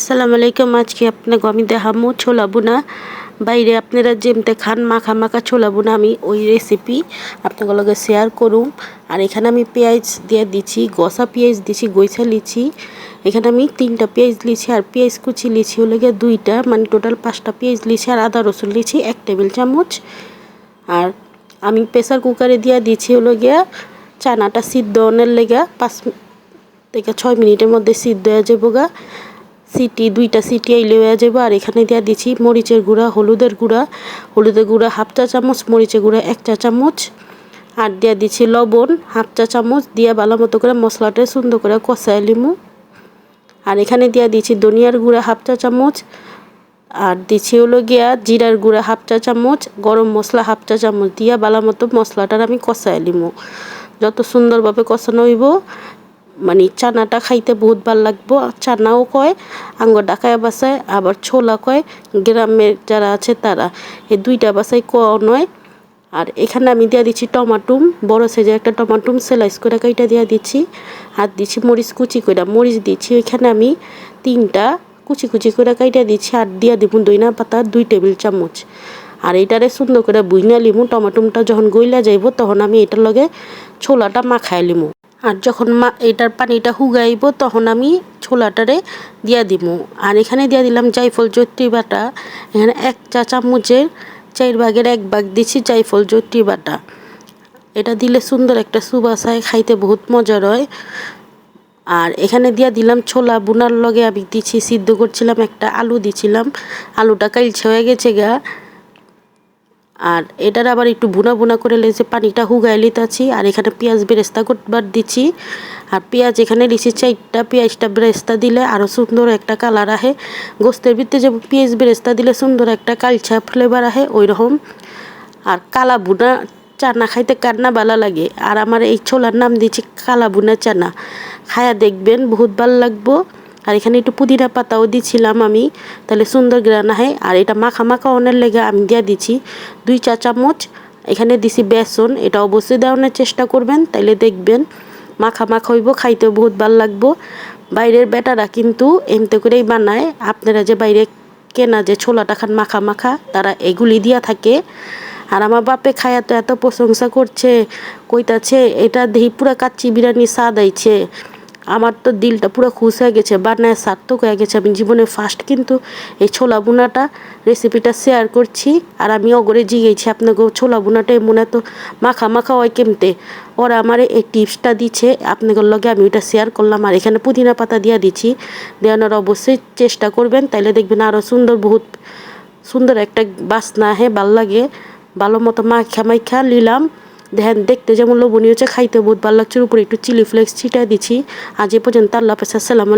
আসসালামু আলাইকুম, আজকে আপনাকে আমি দেখামো ছোলা বুনা বাইরে আপনারা যেমতে খান, মাখা মাখা ছোলা বুনা আমি ওই রেসিপি আপনাদের লগে শেয়ার করুম। আর এখানে আমি পেঁয়াজ দিয়ে দিচ্ছি গসা পেঁয়াজ দিছি, গৈছা লিচি। এখানে আমি তিনটা পেঁয়াজ লিছি আর পেঁয়াজ কুচি লিছি হলে গিয়ে দুইটা মানে টোটাল পাঁচটা পেঁয়াজ লিছি আর আদা রসুন লিছি এক টেবিল চামচ। আর আমি প্রেসার কুকারে দিয়ে দিছি হলো গিয়া চানাটা সিদ্ধ অনের লেগা পাঁচ থেকে ছয় মিনিটের মধ্যে সিদ্ধ হয়ে যাব গা। সিটি, দুইটা সিটি আইলে হয়ে যাব আর এখানে দিয়া দিচ্ছি মরিচের গুঁড়া, হলুদের গুঁড়া। হলুদের গুঁড়া হাফ চা চামচ, মরিচের গুঁড়া এক চা চামচ। আর দিয়া দিচ্ছি লবণ হাফ চা চামচ। দিয়া ভালো মতো করে মশলাটা সুন্দর করে কষায় লিমু। আর এখানে দিয়া দিচ্ছি ধনিয়ার গুঁড়া হাফ চা চামচ। আর দিচ্ছি হলো গিয়া জিরার গুঁড়া হাফ চা চামচ, গরম মশলা হাফ চা চামচ। দিয়া ভালো মতো মশলাটার আমি কষায় লিমু। যত সুন্দরভাবে কষানো হইব মানে চানাটা খাইতে বহুত ভালো লাগবো। চানাও কয় আঙ্গ ডাকায় বাসায়, আবার ছোলা কয়, গ্রামের যারা আছে তারা। এই দুইটা বাসায় ক নয়। আর এখানে আমি দিয়ে দিচ্ছি টমাটুম, বড় সাইজের একটা টমাটুম সেলাইস করে কাইটা দিয়ে দিচ্ছি আর দিচ্ছি মরিচ কুচি করে মরিচ দিচ্ছি ওইখানে আমি তিনটা কুচি কুচি করে কাইটা দিচ্ছি আর দিয়া দিব দইনা পাতা দুই টেবিল চামচ। আর এটারে সুন্দর করে বুইনা লিমু, টমাটুমটা যখন গইলা যাইব তখন আমি এটার লগে ছোলাটা মাখায় লিমু। আর যখন মা এটার পানিটা হুগাইব, তখন আমি ছোলাটারে দিয়া দিব আর এখানে দিয়া দিলাম জাইফল জৈত্রী বাটা। এখানে এক চা চামচের চার ভাগের এক ভাগ দিছি জাইফল জৈত্রী বাটা। এটা দিলে সুন্দর একটা সুবাস হয় খাইতে বহুত মজার হয়। আর এখানে দিয়া দিলাম ছোলা বুনার লগে আমি দিছি, সিদ্ধ করছিলাম একটা আলু দিছিলাম। আলুটা কাইলছে হয়ে গেছে গা। আর এটার আবার একটু বুনা বুনা করে লেছে পানিটা হুগাই লিতাছি, আর এখানে পেঁয়াজ বেরেস্তা করবার দিচ্ছি আর পেঁয়াজ এখানে লিচি চারটা পেঁয়াজটা বেরেস্তা দিলে আরও সুন্দর একটা কালার আহে। গোস্তের ভিতরে যে পেঁয়াজ বেরেস্তা দিলে সুন্দর একটা কালচা ফ্লেভার আহে ওই রকম আর কালা বুনা চানা খাইতে কান্না ভালো লাগে। আর আমার এই ছোলার নাম দিচ্ছি কালা বুনা চানা। খায়া দেখবেন, বহুত ভালো লাগবো। আর এখানে একটু পুদিনা পাতাও দিছিলাম আমি। তাহলে সুন্দর গ্রান হয় আর এটা মাখা মাখা অনের লেগে আমি দিয়ে দিচ্ছি দুই চা চামচ। এখানে দিছি বেসন, এটা অবশ্যই দেওয়ানোর চেষ্টা করবেন, তাইলে দেখবেন মাখা মাখা হইব, খাইতেও বহুত ভালো লাগবো। বাইরের বেটারা কিন্তু এমতে করেই বানায়। আপনারা যে বাইরে কেনা যে ছোলাটা খান মাখা মাখা, তারা এগুলি দিয়া থাকে। আর আমার বাপে খায়া তো এত প্রশংসা করছে, কইতাছে, এটা দেহি পুরা কাচ্চি বিরিয়ানি স্বাদ আইছে। আমার তো দিলটা পুরো খুশ হয়ে গেছে বানায় সার্থক হয়ে গেছে। আমি জীবনে ফার্স্ট কিন্তু এই ছোলা বোনাটা রেসিপিটা শেয়ার করছি আর আমি অগরে জিগেছি। আপনাকে ছোলা বুনাটা মনে তো মাখা মাখা হয় কেমতে? ওরা আমার এই টিপসটা দিচ্ছে, আপনাদের লগে আমি ওইটা শেয়ার করলাম। আর এখানে পুদিনা পাতা দিয়ে দিচ্ছি। দেওয়ানোর অবশ্যই চেষ্টা করবেন, তাইলে দেখবেন আরও সুন্দর বহুত সুন্দর একটা বাসনা হ্যাঁ ভালো লাগে। ভালো মতো মাখা মাখা নিলাম। দেখেন, দেখতে যেমন লোভনীয় হচ্ছে খাইতে বহুত ভালো লাগছে। উপরে একটু চিলি ফ্লেক্স ছিটা দিচ্ছি আজ এ পর্যন্ত আল্লাহ হাফেজ, আসসালামু